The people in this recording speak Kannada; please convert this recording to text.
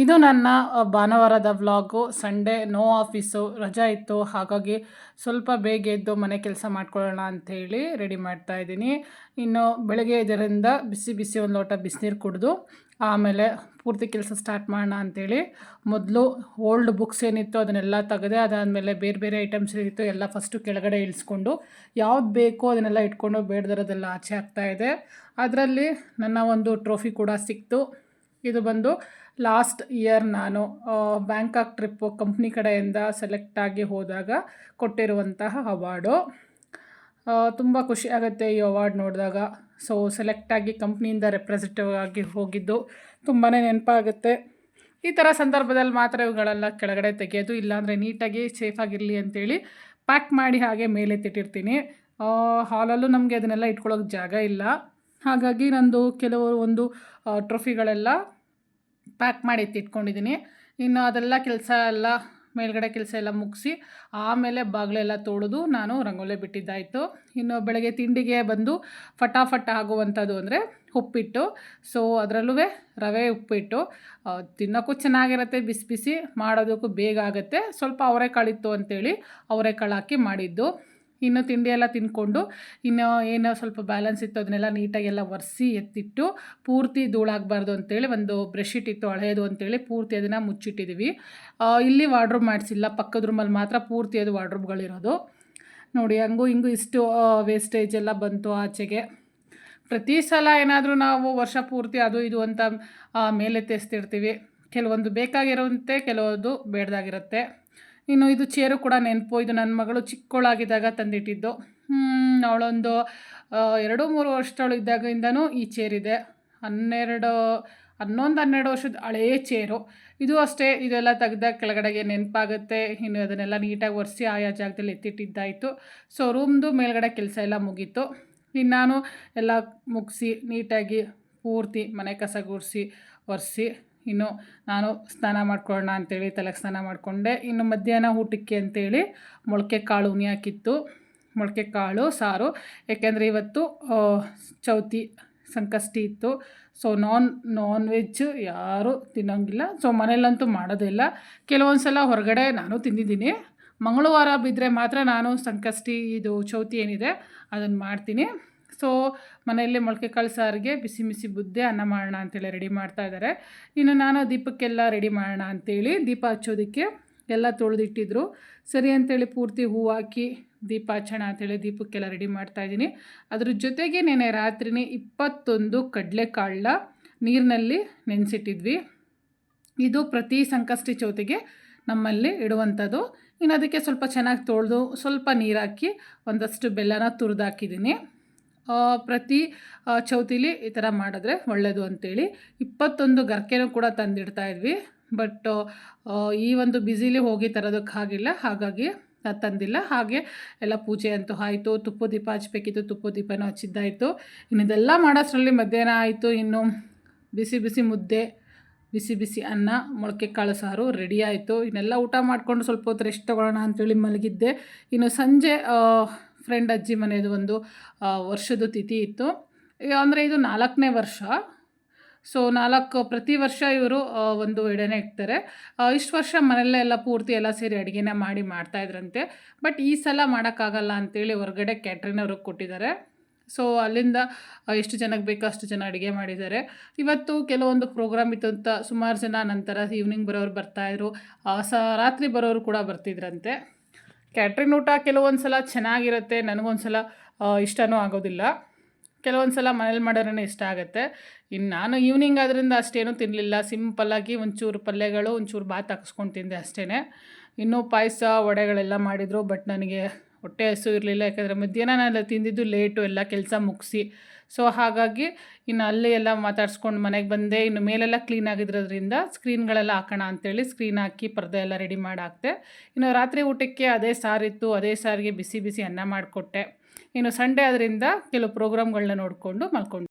ಇದು ನನ್ನ ಭಾನುವಾರದ ವ್ಲಾಗು. ಸಂಡೇ, ನೋ ಆಫೀಸು, ರಜಾ ಇತ್ತು. ಹಾಗಾಗಿ ಸ್ವಲ್ಪ ಬೇಗ ಎದ್ದು ಮನೆ ಕೆಲಸ ಮಾಡ್ಕೊಳ್ಳೋಣ ಅಂಥೇಳಿ ರೆಡಿ ಮಾಡ್ತಾ ಇದ್ದೀನಿ. ಇನ್ನು ಬೆಳಗ್ಗೆ ಇದರಿಂದ ಬಿಸಿ ಬಿಸಿ ಒಂದು ಲೋಟ ಬಿಸಿನೀರು ಕುಡಿದು, ಆಮೇಲೆ ಪೂರ್ತಿ ಕೆಲಸ ಸ್ಟಾರ್ಟ್ ಮಾಡೋಣ ಅಂಥೇಳಿ. ಮೊದಲು ಓಲ್ಡ್ ಬುಕ್ಸ್ ಏನಿತ್ತು ಅದನ್ನೆಲ್ಲ ತೆಗೆದೆ, ಅದಾದಮೇಲೆ ಬೇರೆ ಬೇರೆ ಐಟಮ್ಸ್ ಏನಿತ್ತು ಎಲ್ಲ ಫಸ್ಟು ಕೆಳಗಡೆ ಇಳಿಸ್ಕೊಂಡು, ಯಾವ್ದು ಬೇಕೋ ಅದನ್ನೆಲ್ಲ ಇಟ್ಕೊಂಡು ಬೇಡದಿರೋದೆಲ್ಲ ಆಚೆ ಆಗ್ತಾಯಿದೆ ಅದರಲ್ಲಿ ನನ್ನ ಒಂದು ಟ್ರೋಫಿ ಕೂಡ ಸಿಕ್ತು. ಇದು ಬಂದು ಲಾಸ್ಟ್ ಇಯರ್ ನಾನು ಬ್ಯಾಂಕಾಕ್ ಟ್ರಿಪ್ಪು ಕಂಪ್ನಿ ಕಡೆಯಿಂದ ಸೆಲೆಕ್ಟ್ ಆಗಿ ಹೋದಾಗ ಕೊಟ್ಟಿರುವಂತಹ ಅವಾರ್ಡು. ತುಂಬ ಖುಷಿ ಆಗುತ್ತೆ ಈ ಅವಾರ್ಡ್ ನೋಡಿದಾಗ. ಸೊ ಸೆಲೆಕ್ಟಾಗಿ ಕಂಪ್ನಿಯಿಂದ ರೆಪ್ರೆಸೆಂಟಿವ್ ಆಗಿ ಹೋಗಿದ್ದು ತುಂಬಾ ನೆನಪಾಗುತ್ತೆ. ಈ ಥರ ಸಂದರ್ಭದಲ್ಲಿ ಮಾತ್ರ ಇವುಗಳೆಲ್ಲ ಕೆಳಗಡೆ ತೆಗೆಯೋದು ಇಲ್ಲಾಂದರೆ ನೀಟಾಗಿ ಸೇಫಾಗಿರಲಿ ಅಂತೇಳಿ ಪ್ಯಾಕ್ ಮಾಡಿ ಹಾಗೆ ಮೇಲೆ ತಿಟ್ಟಿರ್ತೀನಿ ಹಾಲಲ್ಲೂ ನಮಗೆ ಅದನ್ನೆಲ್ಲ ಇಟ್ಕೊಳ್ಳೋಕೆ ಜಾಗ ಇಲ್ಲ. ಹಾಗಾಗಿ ನಂದು ಕೆಲವು ಒಂದು ಟ್ರೋಫಿಗಳೆಲ್ಲ ಪ್ಯಾಕ್ ಮಾಡಿ ಎತ್ತಿಟ್ಕೊಂಡಿದ್ದೀನಿ ಇನ್ನು ಅದೆಲ್ಲ ಕೆಲಸ ಎಲ್ಲ, ಮೇಲ್ಗಡೆ ಕೆಲಸ ಎಲ್ಲ ಮುಗಿಸಿ, ಆಮೇಲೆ ಬಾಗಿಲೆಲ್ಲ ತೊಳೆದು ನಾನು ರಂಗೋಲೆ ಬಿಟ್ಟಿದ್ದಾಯಿತು. ಇನ್ನು ಬೆಳಗ್ಗೆ ತಿಂಡಿಗೆ ಬಂದು ಫಟಾಫಟ ಆಗುವಂಥದ್ದು ಅಂದರೆ ಉಪ್ಪಿಟ್ಟು. ಸೊ ಅದರಲ್ಲೂ ರವೆ ಉಪ್ಪಿಟ್ಟು. ತಿನ್ನೋಕ್ಕೂ ಚೆನ್ನಾಗಿರುತ್ತೆ, ಬಿಸಿ ಬಿಸಿ ಮಾಡೋದಕ್ಕೂ ಬೇಗ ಆಗುತ್ತೆ. ಸ್ವಲ್ಪ ಅವರೆಕಾಳಿತ್ತು ಅಂತೇಳಿ ಅವರೆಕಾಳು ಹಾಕಿ ಮಾಡಿದ್ದು. ಇನ್ನು ತಿಂಡಿ ಎಲ್ಲ ತಿಂದ್ಕೊಂಡು, ಇನ್ನು ಏನೋ ಸ್ವಲ್ಪ ಬ್ಯಾಲೆನ್ಸ್ ಇತ್ತು, ಅದನ್ನೆಲ್ಲ ನೀಟಾಗೆಲ್ಲ ಒರೆಸಿ ಎತ್ತಿಟ್ಟು ಪೂರ್ತಿ ಧೂಳಾಗಬಾರ್ದು ಅಂತೇಳಿ ಒಂದು ಬ್ರಷ್ ಇತ್ತು ಹಳೆಯದು ಅಂತೇಳಿ ಪೂರ್ತಿ ಅದನ್ನು ಮುಚ್ಚಿಟ್ಟಿದ್ದೀವಿ ಇಲ್ಲಿ ವಾರ್ಡ್ರೋಬ್ ಮಾಡಿಸಿಲ್ಲ, ಪಕ್ಕದ ರೂಮಲ್ಲಿ ಮಾತ್ರ ಪೂರ್ತಿ ಅದು ವಾರ್ಡ್ರೋಬ್ಗಳಿರೋದು ನೋಡಿ, ಹಂಗೂ ಹಿಂಗೂ ಇಷ್ಟು ವೇಸ್ಟೇಜ್ ಎಲ್ಲ ಬಂತು ಆಚೆಗೆ. ಪ್ರತಿ ಸಲ ಏನಾದರೂ ನಾವು ವರ್ಷ ಪೂರ್ತಿ ಅದು ಇದು ಅಂತ ಮೇಲೆ ತೆಸ್ತಿರ್ತೀವಿ ಕೆಲವೊಂದು ಬೇಕಾಗಿರುವಂತೆ, ಕೆಲವೊಂದು ಬೇಡದಾಗಿರುತ್ತೆ. ಇನ್ನು ಇದು ಚೇರು ಕೂಡ ನೆನಪು. ಇದು ನನ್ನ ಮಗಳು ಚಿಕ್ಕವಳಾಗಿದ್ದಾಗ ತಂದಿಟ್ಟಿದ್ದು. ಅವಳೊಂದು ಎರಡು ಮೂರು ವರ್ಷದವಳು ಇದ್ದಾಗಿಂದನೂ ಈ ಚೇರಿದೆ. ಹನ್ನೆರಡು, ಹನ್ನೊಂದು, ಹನ್ನೆರಡು ವರ್ಷದ ಹಳೆಯ ಚೇರು. ಇದು ಅಷ್ಟೇ, ಇದೆಲ್ಲ ತೆಗ್ದಾಗ ಕೆಳಗಡೆಗೆ ನೆನಪಾಗುತ್ತೆ. ಇನ್ನು ಅದನ್ನೆಲ್ಲ ನೀಟಾಗಿ ಒರೆಸಿ ಆಯಾ ಜಾಗದಲ್ಲಿ ಎತ್ತಿಟ್ಟಿದ್ದಾಯಿತು. ಸೊ ರೂಮ್ದು ಮೇಲ್ಗಡೆ ಕೆಲಸ ಎಲ್ಲ ಮುಗೀತು. ಇನ್ನು ನಾನು ಎಲ್ಲ ಮುಗಿಸಿ, ನೀಟಾಗಿ ಪೂರ್ತಿ ಮನೆ ಕಸ ಗುಡಿಸಿ, ಒರೆಸಿ ಇನ್ನು ನಾನು ಸ್ನಾನ ಮಾಡ್ಕೊಳ್ಳೋಣ ಅಂತೇಳಿ ತಲೆಗೆ ಸ್ನಾನ ಮಾಡಿಕೊಂಡೆ. ಇನ್ನು ಮಧ್ಯಾಹ್ನ ಊಟಕ್ಕೆ ಅಂತೇಳಿ ಮೊಳಕೆ ಕಾಳು ಉನಿ ಹಾಕಿತ್ತು ಮೊಳಕೆ ಕಾಳು ಸಾರು. ಯಾಕೆಂದರೆ ಇವತ್ತು ಚೌತಿ ಸಂಕಷ್ಟಿ ಇತ್ತು. ಸೊ ನಾನ್ ನಾನ್ ವೆಜ್ ಯಾರೂ ತಿನ್ನೋಂಗಿಲ್ಲ. ಸೊ ಮನೇಲಂತೂ ಮಾಡೋದಿಲ್ಲ ಕೆಲವೊಂದು ಸಲ ಹೊರಗಡೆ ನಾನು ತಿಂದಿದ್ದೀನಿ. ಮಂಗಳವಾರ ಬಿದ್ದರೆ ಮಾತ್ರ ನಾನು ಸಂಕಷ್ಟಿ, ಇದು ಚೌತಿ ಏನಿದೆ, ಅದನ್ನು ಮಾಡ್ತೀನಿ. ಸೊ ಮನೆಯಲ್ಲೇ ಮೊಳಕೆ ಕಾಳು ಸಾರಿಗೆ ಬಿಸಿ ಬಿಸಿ ಬುದ್ದೆ ಅನ್ನ ಮಾಡೋಣ ಅಂತೇಳಿ ರೆಡಿ ಮಾಡ್ತಾ ಇದ್ದಾರೆ. ಇನ್ನು ನಾನು ದೀಪಕ್ಕೆಲ್ಲ ರೆಡಿ ಮಾಡೋಣ ಅಂತೇಳಿ ದೀಪ ಹಚ್ಚೋದಕ್ಕೆ ಎಲ್ಲ ತೊಳೆದಿಟ್ಟಿದ್ರು. ಸರಿ ಅಂತೇಳಿ ಪೂರ್ತಿ ಹೂ ಹಾಕಿ ದೀಪ ಹಚ್ಚೋಣ ಅಂತೇಳಿ ದೀಪಕ್ಕೆಲ್ಲ ರೆಡಿ ಮಾಡ್ತಾ ಇದ್ದೀನಿ. ಅದ್ರ ಜೊತೆಗೆ ನೆನೆ ರಾತ್ರಿನೇ ಇಪ್ಪತ್ತೊಂದು ಕಡಲೆಕಾಳನ್ನ ನೀರಿನಲ್ಲಿ ನೆನೆಸಿಟ್ಟಿದ್ವಿ. ಇದು ಪ್ರತಿ ಸಂಕಷ್ಟಿ ಚೌತಿಗೆ ನಮ್ಮಲ್ಲಿ ಇಡುವಂಥದ್ದು. ಇನ್ನು ಅದಕ್ಕೆ ಸ್ವಲ್ಪ ಚೆನ್ನಾಗಿ ತೊಳೆದು ಸ್ವಲ್ಪ ನೀರಾಕಿ ಒಂದಷ್ಟು ಬೆಲ್ಲನ ತುರಿದು ಹಾಕಿದ್ದೀನಿ. ಆ, ಪ್ರತಿ ಚೌತಿಲಿ ಈ ಥರ ಮಾಡಿದ್ರೆ ಒಳ್ಳೆಯದು ಅಂತೇಳಿ. ಇಪ್ಪತ್ತೊಂದು ಗರ್ಕೆನೂ ಕೂಡ ತಂದಿಡ್ತಾ ಇದ್ವಿ. ಬಟ್ ಈ ಒಂದು ಬ್ಯುಸಿಲಿ ಹೋಗಿ ತರೋದಕ್ಕಾಗಿಲ್ಲ ಹಾಗಾಗಿ ತಂದಿಲ್ಲ. ಹಾಗೆ ಎಲ್ಲ ಪೂಜೆ ಅಂತೂ ಆಯಿತು. ತುಪ್ಪ ದೀಪ ಹಚ್ಬೇಕಿತ್ತು. ತುಪ್ಪ ದೀಪನೂ ಹಚ್ಚಿದ್ದಾಯಿತು ಇನ್ನು ಇದೆಲ್ಲ ಮಾಡೋಷ್ಟರಲ್ಲಿ ಮಧ್ಯಾಹ್ನ ಆಯಿತು. ಇನ್ನು ಬಿಸಿ ಬಿಸಿ ಮುದ್ದೆ, ಬಿಸಿ ಬಿಸಿ ಅನ್ನ, ಮೊಳಕೆ ಕಾಳು ಸಾರು ರೆಡಿ ಆಯಿತು. ಇನ್ನೆಲ್ಲ ಊಟ ಮಾಡಿಕೊಂಡು ಸ್ವಲ್ಪ ಹೊತ್ತು ರೆಸ್ಟ್ ತೊಗೊಳ್ಳೋಣ ಅಂತೇಳಿ ಮಲಗಿದ್ದೆ. ಇನ್ನು ಸಂಜೆ ಫ್ರೆಂಡ್ ಅಜ್ಜಿ ಮನೆಯದು ಒಂದು ವರ್ಷದ ತಿಥಿ ಇತ್ತು. ಅಂದರೆ ಇದು ನಾಲ್ಕನೇ ವರ್ಷ. ಸೊ, ನಾಲ್ಕು, ಪ್ರತಿ ವರ್ಷ ಇವರು ಒಂದು ಎಡೆನೇ ಇಡ್ತಾರೆ. ಇಷ್ಟು ವರ್ಷ ಮನೆಯಲ್ಲೇ ಎಲ್ಲ ಪೂರ್ತಿ ಎಲ್ಲ ಸೇರಿ ಅಡುಗೆನ ಮಾಡಿ ಮಾಡ್ತಾಯಿದ್ರಂತೆ ಬಟ್ ಈ ಸಲ ಮಾಡೋಕ್ಕಾಗಲ್ಲ ಅಂತೇಳಿ ಹೊರಗಡೆ ಕ್ಯಾಟ್ರಿನ್ ಅವ್ರಿಗೆ ಕೊಟ್ಟಿದ್ದಾರೆ. ಸೊ, ಅಲ್ಲಿಂದ ಎಷ್ಟು ಜನಕ್ಕೆ ಬೇಕೋ ಅಷ್ಟು ಜನ ಅಡುಗೆ ಮಾಡಿದ್ದಾರೆ. ಇವತ್ತು ಕೆಲವೊಂದು ಪ್ರೋಗ್ರಾಮ್ ಇತ್ತು ಅಂತ ಸುಮಾರು ಜನ ನಂತರ ಈವ್ನಿಂಗ್ ಬರೋರು ಬರ್ತಾಯಿದ್ರು ಸ, ರಾತ್ರಿ ಬರೋರು ಕೂಡ ಬರ್ತಿದ್ರಂತೆ. ಕ್ಯಾಟ್ರಿನ್ ಊಟ ಕೆಲವೊಂದು ಸಲ ಚೆನ್ನಾಗಿರುತ್ತೆ, ನನಗೊಂದ್ಸಲ ಇಷ್ಟನೂ ಆಗೋದಿಲ್ಲ. ಕೆಲವೊಂದು ಸಲ ಮನೇಲಿ ಮಾಡೋರೇ ಇಷ್ಟ ಆಗುತ್ತೆ. ಇನ್ನು ನಾನು ಈವ್ನಿಂಗ್ ಆದ್ದರಿಂದ ಅಷ್ಟೇನು ತಿನ್ನಲಿಲ್ಲ ಸಿಂಪಲ್ಲಾಗಿ ಒಂಚೂರು ಪಲ್ಯಗಳು, ಒಂಚೂರು ಬಾತ್ ಹಾಕಿಸ್ಕೊಂಡು ತಿಂದೆ ಅಷ್ಟೇ ಇನ್ನೂ ಪಾಯಸ, ವಡೆಗಳೆಲ್ಲ ಮಾಡಿದರು ಬಟ್ ನನಗೆ ಹೊಟ್ಟೆ ಹಸು ಇರಲಿಲ್ಲ, ಯಾಕಂದರೆ ಮಧ್ಯಾಹ್ನ ನಾನು ತಿಂದಿದ್ದು ಲೇಟು ಎಲ್ಲ ಕೆಲಸ ಮುಗಿಸಿ. ಸೊ ಹಾಗಾಗಿ ಇನ್ನು ಅಲ್ಲೇ ಎಲ್ಲ ಮಾತಾಡ್ಸ್ಕೊಂಡು ಮನೆಗೆ ಬಂದೆ. ಇನ್ನು ಮೇಲೆಲ್ಲ ಕ್ಲೀನ್ ಆಗಿರೋದ್ರಿಂದ ಸ್ಕ್ರೀನ್ಗಳೆಲ್ಲ ಹಾಕೋಣ ಅಂತೇಳಿ ಸ್ಕ್ರೀನ್ ಹಾಕಿ ಪರ್ದೆ ಎಲ್ಲ ರೆಡಿ ಮಾಡಿ ಹಾಕ್ತೆ ಇನ್ನು ರಾತ್ರಿ ಊಟಕ್ಕೆ ಅದೇ ಸಾರಿತ್ತು ಅದೇ ಸಾರಿಗೆ ಬಿಸಿ ಬಿಸಿ ಅನ್ನ ಮಾಡಿಕೊಟ್ಟೆ. ಇನ್ನು ಸಂಡೇ ಆದ್ದರಿಂದ ಕೆಲವು ಪ್ರೋಗ್ರಾಮ್ಗಳನ್ನ ನೋಡಿಕೊಂಡು ಮಲ್ಕೊಂಡು.